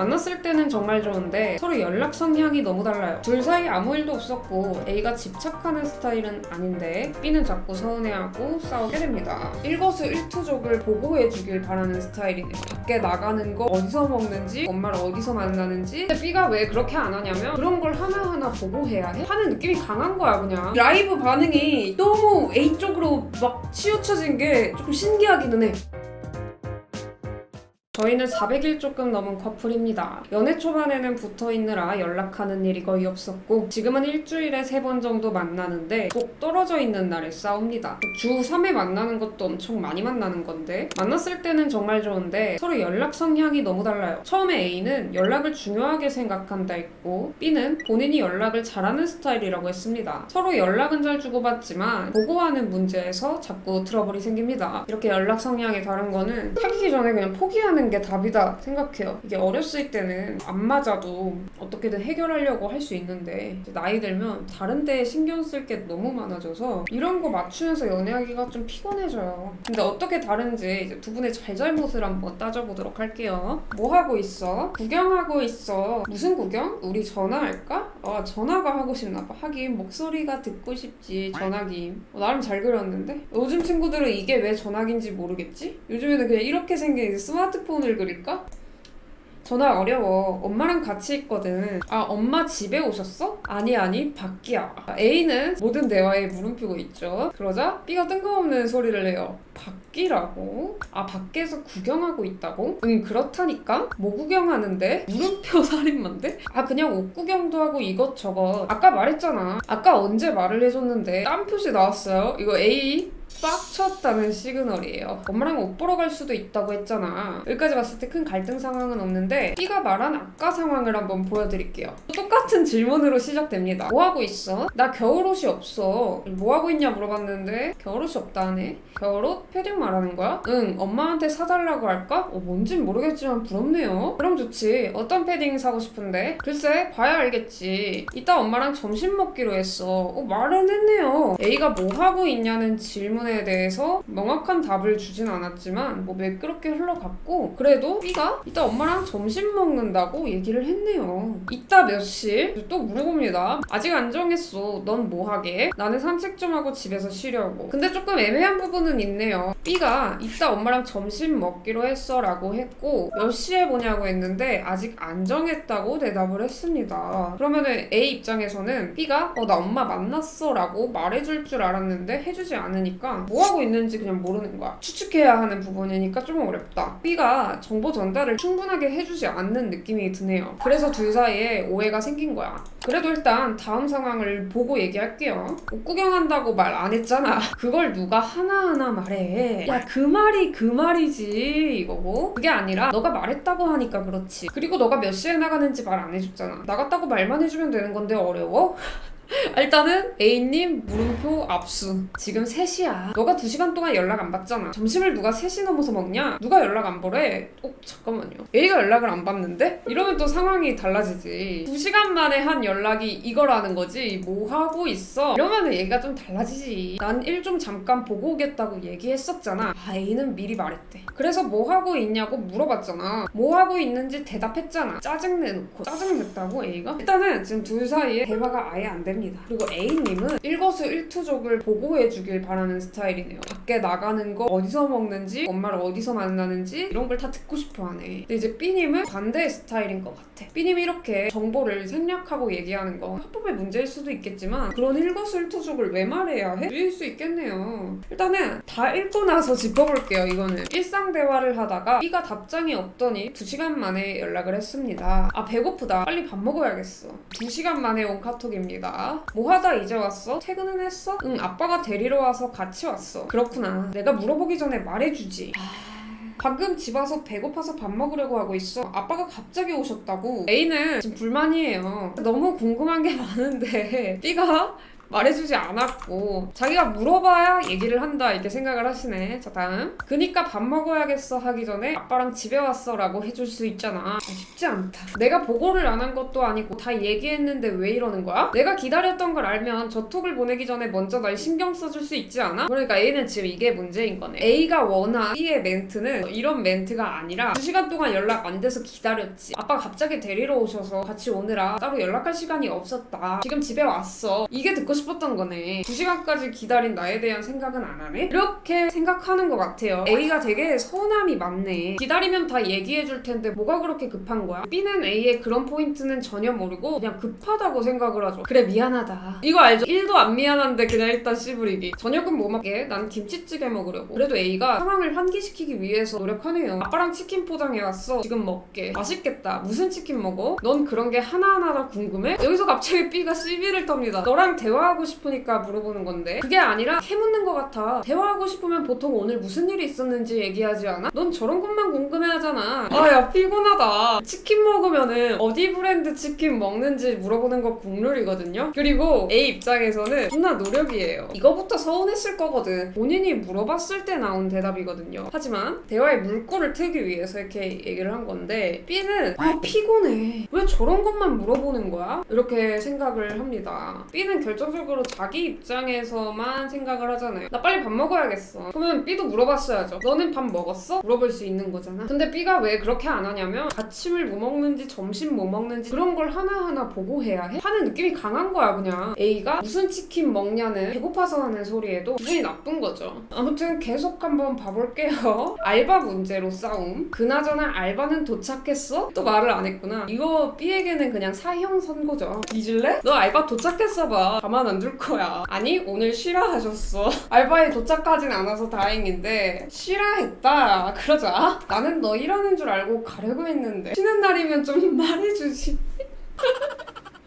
만났을 때는 정말 좋은데 서로 연락 성향이 너무 달라요. 둘 사이 아무 일도 없었고 A가 집착하는 스타일은 아닌데 B는 자꾸 서운해하고 싸우게 됩니다. 일거수 일투족을 보고해주길 바라는 스타일이네요. 밖에 나가는 거 어디서 먹는지 엄마를 어디서 만나는지 B가 왜 그렇게 안 하냐면 그런 걸 하나하나 보고해야 해? 하는 느낌이 강한 거야 그냥 라이브 반응이 너무 A 쪽으로 막 치우쳐진 게 조금 신기하기는 해. 저희는 400일 조금 넘은 커플입니다. 연애 초반에는 붙어 있느라 연락하는 일이 거의 없었고 지금은 일주일에 3번 정도 만나는데 꼭 떨어져 있는 날에 싸웁니다. 주 3회 만나는 것도 엄청 많이 만나는 건데 만났을 때는 정말 좋은데 서로 연락 성향이 너무 달라요. 처음에 A는 연락을 중요하게 생각한다 했고 B는 본인이 연락을 잘하는 스타일이라고 했습니다. 서로 연락은 잘 주고받지만 보고하는 문제에서 자꾸 트러블이 생깁니다. 이렇게 연락 성향이 다른 거는 사귀기 전에 그냥 포기하는 게 답이다 생각해요. 이게 어렸을 때는 안 맞아도 어떻게든 해결하려고 할 수 있는데 나이 들면 다른 데에 신경 쓸 게 너무 많아져서 이런 거 맞추면서 연애하기가 좀 피곤해져요. 근데 어떻게 다른지 이제 두 분의 잘잘못을 한번 따져보도록 할게요. 뭐 하고 있어? 구경하고 있어. 무슨 구경? 우리 전화할까? 아 전화가 하고 싶나 봐. 하긴 목소리가 듣고 싶지. 전화김. 어, 나름 잘 그렸는데? 요즘 친구들은 이게 왜 전화기인지 모르겠지? 요즘에는 그냥 이렇게 생긴 스마트폰 을 그릴까? 전화 어려워. 엄마랑 같이 있거든. 아, 엄마 집에 오셨어? 아니, 아니, 밖이야. A는 모든 대화에 물음표가 있죠. 그러자 B가 뜬금없는 소리를 내요. 밖이라고? 아, 밖에서 구경하고 있다고? 응, 그렇다니까? 뭐 구경하는데? 물음표 살인마인데? 아, 그냥 옷 구경도 하고 이것저것. 아까 말했잖아. 아까 언제 말을 해줬는데 땀 표시 나왔어요. 이거 A 빡쳤다는 시그널이에요. 엄마랑 옷 보러 갈 수도 있다고 했잖아. 여기까지 봤을 때 큰 갈등 상황은 없는데 B가 말한 아까 상황을 한번 보여드릴게요. 똑같은 질문으로 시작됩니다. 뭐 하고 있어? 나 겨울옷이 없어. 뭐 하고 있냐 물어봤는데 겨울옷이 없다 하네. 겨울옷? 패딩 말하는 거야? 응, 엄마한테 사달라고 할까? 어, 뭔진 모르겠지만 부럽네요. 그럼 좋지. 어떤 패딩 사고 싶은데? 글쎄, 봐야 알겠지. 이따 엄마랑 점심 먹기로 했어. 어, 말은 했네요. A가 뭐 하고 있냐는 질문 에 대해서 명확한 답을 주진 않았지만 뭐 매끄럽게 흘러갔고 그래도 B가 이따 엄마랑 점심 먹는다고 얘기를 했네요. 이따 몇 시? 또 물어봅니다. 아직 안 정했어. 넌 뭐 하게? 나는 산책 좀 하고 집에서 쉬려고. 근데 조금 애매한 부분은 있네요. B가 이따 엄마랑 점심 먹기로 했어 라고 했고 몇 시에 보냐고 했는데 아직 안 정했다고 대답을 했습니다. 그러면은 A 입장에서는 B가 어 나 엄마 만났어 라고 말해줄 줄 알았는데 해주지 않으니까 뭐 하고 있는지 그냥 모르는 거야. 추측해야 하는 부분이니까 좀 어렵다. B가 정보 전달을 충분하게 해주지 않는 느낌이 드네요. 그래서 둘 사이에 오해가 생긴 거야. 그래도 일단 다음 상황을 보고 얘기할게요. 옷 구경한다고 말 안 했잖아. 그걸 누가 하나하나 말해. 야, 그 말이 그 말이지. 이거고. 그게 아니라 너가 말했다고 하니까 그렇지. 그리고 너가 몇 시에 나가는지 말 안 해줬잖아. 나갔다고 말만 해주면 되는 건데 어려워? 일단은 A님 물음표 압수. 지금 3시야. 너가 2시간 동안 연락 안 받잖아. 점심을 누가 3시 넘어서 먹냐? 누가 연락 안 보래? 어, 잠깐만요. A가 연락을 안 받는데? 이러면 또 상황이 달라지지. 2시간 만에 한 연락이 이거라는 거지. 뭐 하고 있어? 이러면 얘기가 좀 달라지지. 난 일 좀 잠깐 보고 오겠다고 얘기했었잖아. 아, A는 미리 말했대. 그래서 뭐 하고 있냐고 물어봤잖아. 뭐 하고 있는지 대답했잖아. 짜증내놓고. 짜증냈다고 A가? 일단은 지금 둘 사이에 대화가 아예 안 됩니다. 그리고 A님은 일거수 일투족을 보고해주길 바라는 스타일이네요. 밖에 나가는 거 어디서 먹는지 엄마를 어디서 만나는지 이런 걸 다 듣고 싶어하네. 근데 이제 B님은 반대의 스타일인 것 같아. B님이 이렇게 정보를 생략하고 얘기하는 거 합법의 문제일 수도 있겠지만 그런 일거수일투족을 왜 말해야 해? 주의일 수 있겠네요. 일단은 다 읽고 나서 짚어볼게요. 이거는 일상 대화를 하다가 B가 답장이 없더니 2시간 만에 연락을 했습니다. 아 배고프다. 빨리 밥 먹어야겠어. 2시간 만에 온 카톡입니다. 뭐 하다 이제 왔어? 퇴근은 했어? 응 아빠가 데리러 와서 같이 왔어. 그렇구나. 내가 물어보기 전에 말해주지. 방금 집 와서 배고파서 밥 먹으려고 하고 있어. 아빠가 갑자기 오셨다고. A는 지금 불만이에요. 너무 궁금한 게 많은데 B가 말해주지 않았고 자기가 물어봐야 얘기를 한다 이렇게 생각을 하시네. 자 다음. 그니까 밥 먹어야겠어 하기 전에 아빠랑 집에 왔어 라고 해줄 수 있잖아. 아, 쉽지 않다. 내가 보고를 안 한 것도 아니고 다 얘기했는데 왜 이러는 거야? 내가 기다렸던 걸 알면 저톡을 보내기 전에 먼저 날 신경 써줄 수 있지 않아? 그러니까 A는 지금 이게 문제인 거네. A가 원한 B의 멘트는 이런 멘트가 아니라 2시간 동안 연락 안 돼서 기다렸지. 아빠 갑자기 데리러 오셔서 같이 오느라 따로 연락할 시간이 없었다. 지금 집에 왔어. 이게 듣고 싶 었던 거네 2시간까지 기다린 나에 대한 생각은 안 하네? 이렇게 생각하는 것 같아요 A가 되게 서운함이 많네 기다리면 다 얘기해 줄 텐데 뭐가 그렇게 급한 거야? B는 A의 그런 포인트는 전혀 모르고 그냥 급하다고 생각을 하죠 그래 미안하다 이거 알죠? 1도 안 미안한데 그냥 일단 씨부리기 저녁은 뭐 먹게? 난 김치찌개 먹으려고 그래도 A가 상황을 환기시키기 위해서 노력하네요 아빠랑 치킨 포장해왔어 지금 먹게 맛있겠다 무슨 치킨 먹어? 넌 그런 게 하나하나 다 궁금해? 여기서 갑자기 B가 시비를 텁니다 너랑 대화 하고 싶으니까 물어보는 건데. 그게 아니라 캐묻는 것 같아. 대화하고 싶으면 보통 오늘 무슨 일이 있었는지 얘기하지 않아? 넌 저런 것만 궁금해하잖아. 아 야 피곤하다. 치킨 먹으면은 어디 브랜드 치킨 먹는지 물어보는 거 국룰이거든요. 그리고 A 입장에서는 존나 노력이에요. 이거부터 서운했을 거거든. 본인이 물어봤을 때 나온 대답이거든요. 하지만 대화의 물꼬를 트기 위해서 이렇게 얘기를 한 건데 B는 아 피곤해. 왜 저런 것만 물어보는 거야? 이렇게 생각을 합니다. B는 결정적 으로 자기 입장에서만 생각을 하잖아요. 나 빨리 밥 먹어야겠어. 그러면 B도 물어봤어야죠 너는 밥 먹었어? 물어볼 수 있는 거잖아. 근데 B가 왜 그렇게 안 하냐면 아침을 뭐 먹는지 점심 뭐 먹는지 그런 걸 하나하나 보고해야 해? 하는 느낌이 강한 거야 그냥. A가 무슨 치킨 먹냐는 배고파서 하는 소리에도 기분이 나쁜 거죠. 아무튼 계속 한번 봐볼게요. 알바 문제로 싸움. 그나저나 알바는 도착했어? 또 말을 안 했구나. 이거 B에게는 그냥 사형 선고죠. 뒤질래? 너 알바 도착했어 봐. 가만 안둘 거야. 아니 오늘 쉬라 하셨어. 알바에 도착하진 않아서 다행인데 쉬라 했다. 그러자. 나는 너 일하는 줄 알고 가려고 했는데 쉬는 날이면 좀 말해주지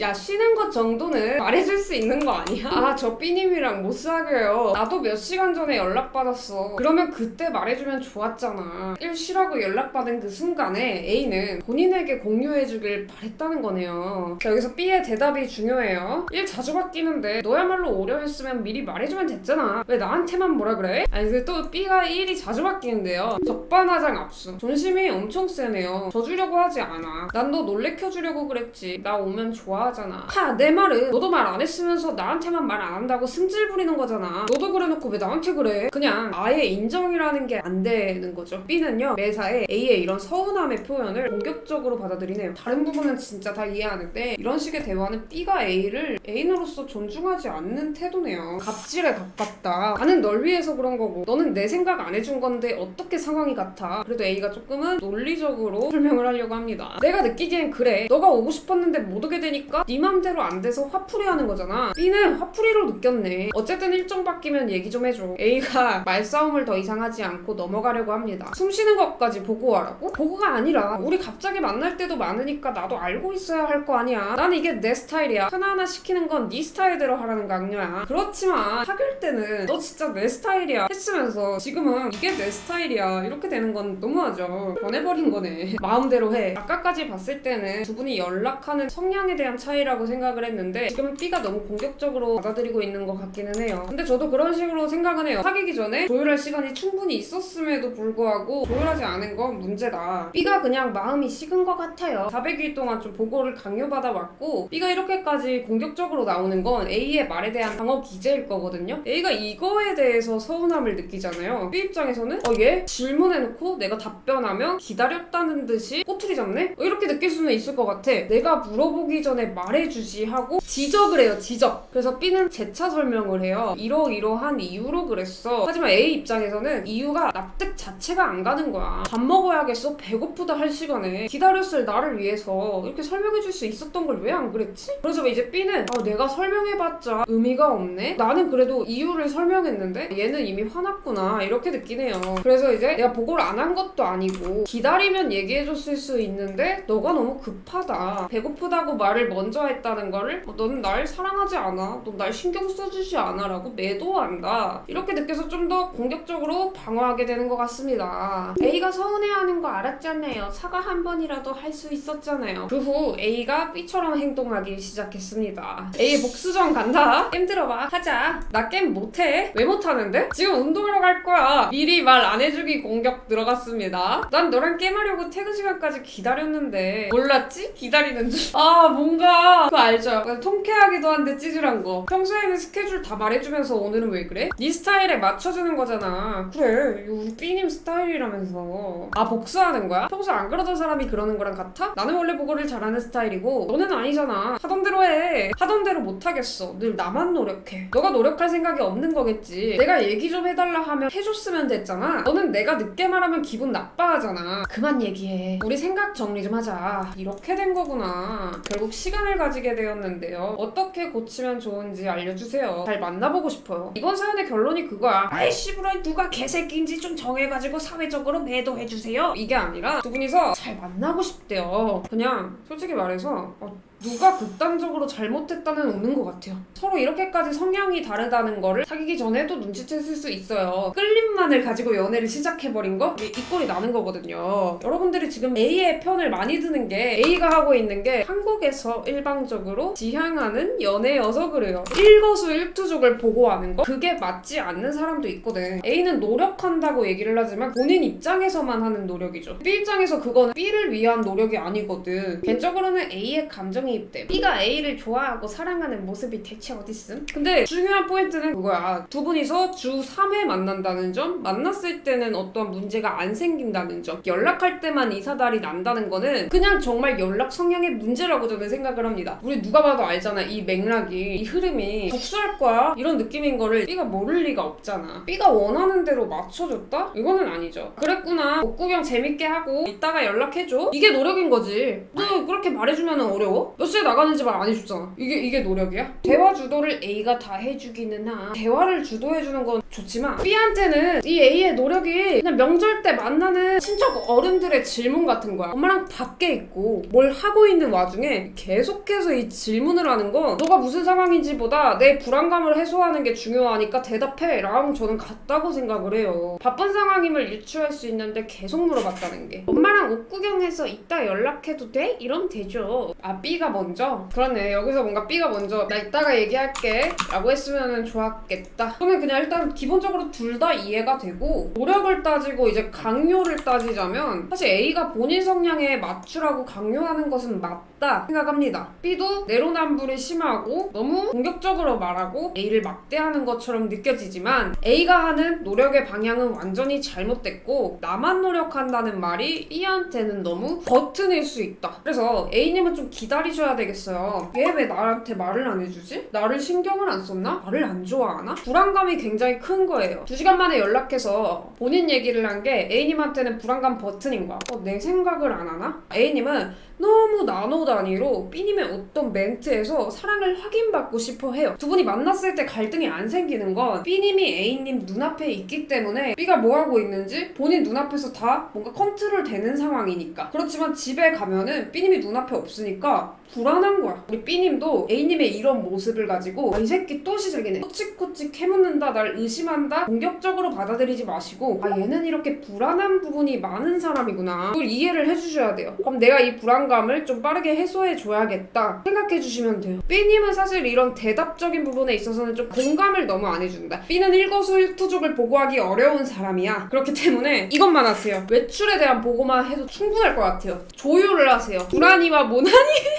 야 쉬는 것 정도는 말해줄 수 있는 거 아니야? 아 저 삐님이랑 못 사귀어요. 나도 몇 시간 전에 연락받았어. 그러면 그때 말해주면 좋았잖아. 일 쉬라고 연락받은 그 순간에 A는 본인에게 공유해주길 바랬다는 거네요. 자 여기서 B의 대답이 중요해요. 일 자주 바뀌는데 너야말로 오려 했으면 미리 말해주면 됐잖아. 왜 나한테만 뭐라 그래? 아니 근데 또 B가 일이 자주 바뀌는데요. 적반하장 압수. 존심이 엄청 세네요. 져주려고 하지 않아. 난 너 놀래켜주려고 그랬지. 나 오면 좋아 하잖아. 하 내 말은 너도 말 안 했으면서 나한테만 말 안 한다고 승질 부리는 거잖아. 너도 그래놓고 왜 나한테 그래? 그냥 아예 인정이라는 게 안 되는 거죠. B는요 매사에 A의 이런 서운함의 표현을 공격적으로 받아들이네요. 다른 부분은 진짜 다 이해하는데 이런 식의 대화는 B가 A를 애인으로서 존중하지 않는 태도네요. 갑질에 가깝다. 나는 널 위해서 그런 거고 너는 내 생각 안 해준 건데 어떻게 상황이 같아? 그래도 A가 조금은 논리적으로 설명을 하려고 합니다. 내가 느끼기엔 그래. 너가 오고 싶었는데 못 오게 되니까 네 맘대로 안 돼서 화풀이 하는 거잖아. B는 화풀이로 느꼈네. 어쨌든 일정 바뀌면 얘기 좀 해줘. A가 말싸움을 더 이상 하지 않고 넘어가려고 합니다. 숨 쉬는 것까지 보고하라고? 보고가 아니라 우리 갑자기 만날 때도 많으니까 나도 알고 있어야 할 거 아니야. 나는 이게 내 스타일이야. 하나하나 시키는 건 네 스타일대로 하라는 강요야. 그렇지만 사귈 때는 너 진짜 내 스타일이야 했으면서 지금은 이게 내 스타일이야. 이렇게 되는 건 너무하죠. 변해버린 거네. 마음대로 해. 아까까지 봤을 때는 두 분이 연락하는 성향에 대한 차 이라고 생각을 했는데 지금은 B가 너무 공격적으로 받아들이고 있는 것 같기는 해요. 근데 저도 그런 식으로 생각은 해요. 사귀기 전에 조율할 시간이 충분히 있었음에도 불구하고 조율하지 않은 건 문제다. B가 그냥 마음이 식은 것 같아요. 400일 동안 좀 보고를 강요받아 왔고 B가 이렇게까지 공격적으로 나오는 건 A의 말에 대한 방어 기제일 거거든요. A가 이거에 대해서 서운함을 느끼잖아요. B 입장에서는 어 얘 질문해놓고 내가 답변하면 기다렸다는 듯이 꼬투리 잡네? 어, 이렇게 느낄 수는 있을 것 같아. 내가 물어보기 전에 말해주지 하고 지적을 해요 지적. 그래서 B는 재차 설명을 해요. 이러 이러한 이유로 그랬어. 하지만 A 입장에서는 이유가 납득 자체가 안 가는 거야. 밥 먹어야겠어? 배고프다 할 시간에. 기다렸을 나를 위해서 이렇게 설명해줄 수 있었던 걸 왜 안 그랬지? 그래서 이제 B는 아, 내가 설명해봤자 의미가 없네? 나는 그래도 이유를 설명했는데 얘는 이미 화났구나. 이렇게 느끼네요. 그래서 이제 내가 보고를 안 한 것도 아니고 기다리면 얘기해줬을 수 있는데 너가 너무 급하다. 배고프다고 말을 먼저 했다는 거를 어, 너는 날 사랑하지 않아. 넌 날 신경 써주지 않아 라고 매도한다. 이렇게 느껴서 좀 더 공격적으로 방어하게 되는 것 같습니다. A가 서운해하는 거 알았잖아요. 사과 한 번이라도 할 수 있었잖아요. 그 후 A가 B처럼 행동하기 시작했습니다. A 복수전 간다. 게임 들어봐. 하자. 나 게임 못해. 왜 못하는데? 지금 운동하러 갈 거야. 미리 말 안 해주기 공격 들어갔습니다. 난 너랑 게임하려고 퇴근 시간까지 기다렸는데 몰랐지? 기다리는 줄. 아 뭔가 그거 알죠? 통쾌하기도 한데 찌질한 거. 평소에는 스케줄 다 말해주면서 오늘은 왜 그래? 네 스타일에 맞춰주는 거잖아. 그래. 이거 우리 B님 스타일이라면서. 아 복수하는 거야? 평소 안 그러던 사람이 그러는 거랑 같아? 나는 원래 보고를 잘하는 스타일이고 너는 아니잖아. 하던 대로 해. 하던 대로 못하겠어. 늘 나만 노력해. 너가 노력할 생각이 없는 거겠지. 내가 얘기 좀 해달라 하면 해줬으면 됐잖아. 너는 내가 늦게 말하면 기분 나빠하잖아. 그만 얘기해. 우리 생각 정리 좀 하자. 이렇게 된 거구나. 결국 시간 을 가지게 되었는데요. 어떻게 고치면 좋은지 알려주세요. 잘 만나보고 싶어요. 이번 사연의 결론이 그거야. 아이 씨부라 누가 개새끼인지 좀 정해가지고 사회적으로 매도해주세요. 이게 아니라 두 분이서 잘 만나고 싶대요. 그냥 솔직히 말해서 어, 누가 극단적으로 잘못했다는 없는 것 같아요. 서로 이렇게까지 성향이 다르다는 거를 사귀기 전에도 눈치챘을 수 있어요. 끌림만을 가지고 연애를 시작해버린 거? 이 꼴이 나는 거거든요. 여러분들이 지금 A의 편을 많이 드는 게 A가 하고 있는 게 한국에서 일방적으로 지향하는 연애여서 그래요. 일거수일투족을 보고하는 거? 그게 맞지 않는 사람도 있거든. A는 노력한다고 얘기를 하지만 본인 입장에서만 하는 노력이죠. B 입장에서 그거는 B를 위한 노력이 아니거든. 개인적으로는 A의 감정 이 입대. B가 A를 좋아하고 사랑하는 모습이 대체 어딨음? 근데 중요한 포인트는 그거야. 두 분이서 주 3회 만난다는 점, 만났을 때는 어떤 문제가 안 생긴다는 점, 연락할 때만 이사달이 난다는 거는 그냥 정말 연락 성향의 문제라고 저는 생각을 합니다. 우리 누가 봐도 알잖아. 이 맥락이, 이 흐름이 복수할 거야? 이런 느낌인 거를 B가 모를 리가 없잖아. B가 원하는 대로 맞춰줬다? 이거는 아니죠. 그랬구나. 옷구경 재밌게 하고 이따가 연락해줘. 이게 노력인 거지. 너 그렇게 말해주면 어려워? 몇 시에 나가는지 말 안 해줬잖아. 이게 이게 노력이야? 대화 주도를 A가 다 해주기는 하. 대화를 주도해주는 건 좋지만 B한테는 이 A의 노력이 그냥 명절 때 만나는 친척 어른들의 질문 같은 거야. 엄마랑 밖에 있고 뭘 하고 있는 와중에 계속해서 이 질문을 하는 건 너가 무슨 상황인지보다 내 불안감을 해소하는 게 중요하니까 대답해. 라고 저는 같다고 생각을 해요. 바쁜 상황임을 유추할 수 있는데 계속 물어봤다는 게. 엄마랑 옷 구경해서 이따 연락해도 돼? 이러면 되죠. 아 B가 먼저? 그러네. 여기서 뭔가 B가 먼저 나 이따가 얘기할게. 라고 했으면 좋았겠다. 그러면 그냥 일단 기본적으로 둘 다 이해가 되고 노력을 따지고 이제 강요를 따지자면 사실 A가 본인 성향에 맞추라고 강요하는 것은 맞다 생각합니다. B도 내로남불이 심하고 너무 공격적으로 말하고 A를 막대하는 것처럼 느껴지지만 A가 하는 노력의 방향은 완전히 잘못됐고 나만 노력한다는 말이 B한테는 너무 버튼일 수 있다. 그래서 A님은 좀 기다리셔야 되겠어요. 얘 왜 나한테 말을 안 해주지? 나를 신경을 안 썼나? 나를 안 좋아하나? 불안감이 굉장히 큰 거예요. 두 시간 만에 연락해서 본인 얘기를 한 게 A님한테는 불안감 버튼인 거야. 어, 내 생각을 안 하나? A님은 너무 나노 단위로 B님의 어떤 멘트에서 사랑을 확인받고 싶어 해요. 두 분이 만났을 때 갈등이 안 생기는 건 B님이 A님 눈앞에 있기 때문에 B가 뭐 하고 있는지 본인 눈앞에서 다 뭔가 컨트롤 되는 상황이니까. 그렇지만 집에 가면은 B님이 눈앞에 없으니까 불안한 거야. 우리 B님도 A님의 이런 모습을 가지고 아, 이 새끼 또 시작이네. 코치코치 캐묻는다, 날 의심한다, 공격적으로 받아들이지 마시고 아 얘는 이렇게 불안한 부분이 많은 사람이구나. 그걸 이해를 해주셔야 돼요. 그럼 내가 이 불안 감을 좀 빠르게 해소해 줘야겠다 생각해 주시면 돼요. B님은 사실 이런 대답적인 부분에 있어서는 좀 공감을 너무 안 해준다. B는 일거수일투족을 보고하기 어려운 사람이야. 그렇기 때문에 이것만 하세요. 외출에 대한 보고만 해도 충분할 것 같아요. 조율을 하세요. 불안이와 모난이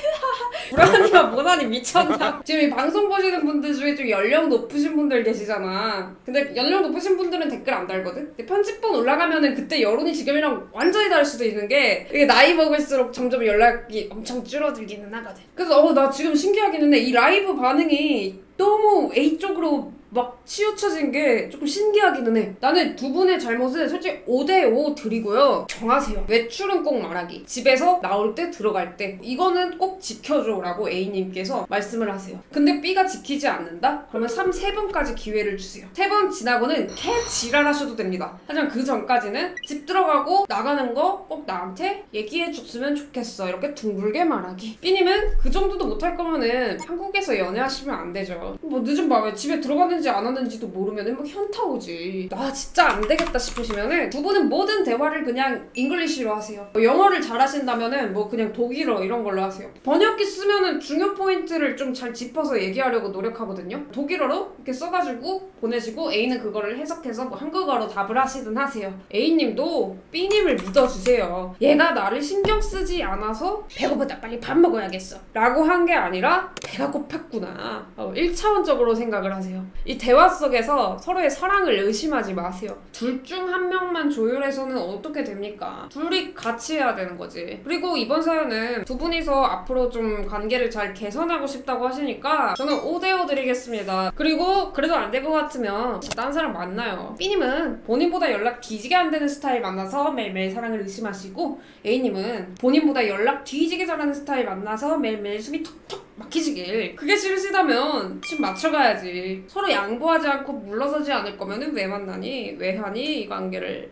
불안이와 모난이 미쳤나? 지금 이 방송 보시는 분들 중에 좀 연령 높으신 분들 계시잖아. 근데 연령 높으신 분들은 댓글 안 달거든? 근데 편집본 올라가면은 그때 여론이 지금이랑 완전히 다를 수도 있는 게 이게 나이 먹을수록 점점 연락이 엄청 줄어들기는 하거든. 그래서 어, 나 지금 신기하기는 해. 이 라이브 반응이 너무 A 쪽으로 막 치우쳐진 게 조금 신기하기는 해. 나는 두 분의 잘못은 솔직히 5대5 드리고요. 정하세요. 외출은 꼭 말하기. 집에서 나올 때 들어갈 때. 이거는 꼭 지켜줘라고 A님께서 말씀을 하세요. 근데 B가 지키지 않는다? 그러면 3, 3번까지 기회를 주세요. 3번 지나고는 개 지랄하셔도 됩니다. 하지만 그 전까지는 집 들어가고 나가는 거 꼭 나한테 얘기해 줬으면 좋겠어. 이렇게 둥글게 말하기. B님은 그 정도도 못할 거면은 한국에서 연애하시면 안 되죠. 뭐 늦은 밤에 집에 들어갔는 지안 왔는지도 모르면은 뭐 현타 오지. 아 진짜 안 되겠다 싶으시면은 두 분은 모든 대화를 그냥 잉글리시로 하세요. 뭐 영어를 잘하신다면은 뭐 그냥 독일어 이런 걸로 하세요. 번역기 쓰면은 중요 포인트를 좀 잘 짚어서 얘기하려고 노력하거든요. 독일어로 이렇게 써가지고 보내시고 A는 그거를 해석해서 뭐 한국어로 답을 하시든 하세요. A님도 B님을 믿어주세요. 얘가 나를 신경 쓰지 않아서 배고프다 빨리 밥 먹어야겠어 라고 한 게 아니라 배가 고팠구나 어, 1차원적으로 생각을 하세요. 이 대화 속에서 서로의 사랑을 의심하지 마세요. 둘 중 한 명만 조율해서는 어떻게 됩니까? 둘이 같이 해야 되는 거지. 그리고 이번 사연은 두 분이서 앞으로 좀 관계를 잘 개선하고 싶다고 하시니까 저는 5대5 드리겠습니다. 그리고 그래도 안 될 것 같으면 다른 사람 만나요. B님은 본인보다 연락 뒤지게 안 되는 스타일 만나서 매일매일 사랑을 의심하시고 A님은 본인보다 연락 뒤지게 잘하는 스타일 만나서 매일매일 숨이 턱턱 막히시길 그게 싫으시다면 집 맞춰가야지 서로 양보하지 않고 물러서지 않을 거면은 왜 만나니? 왜 하니? 이 관계를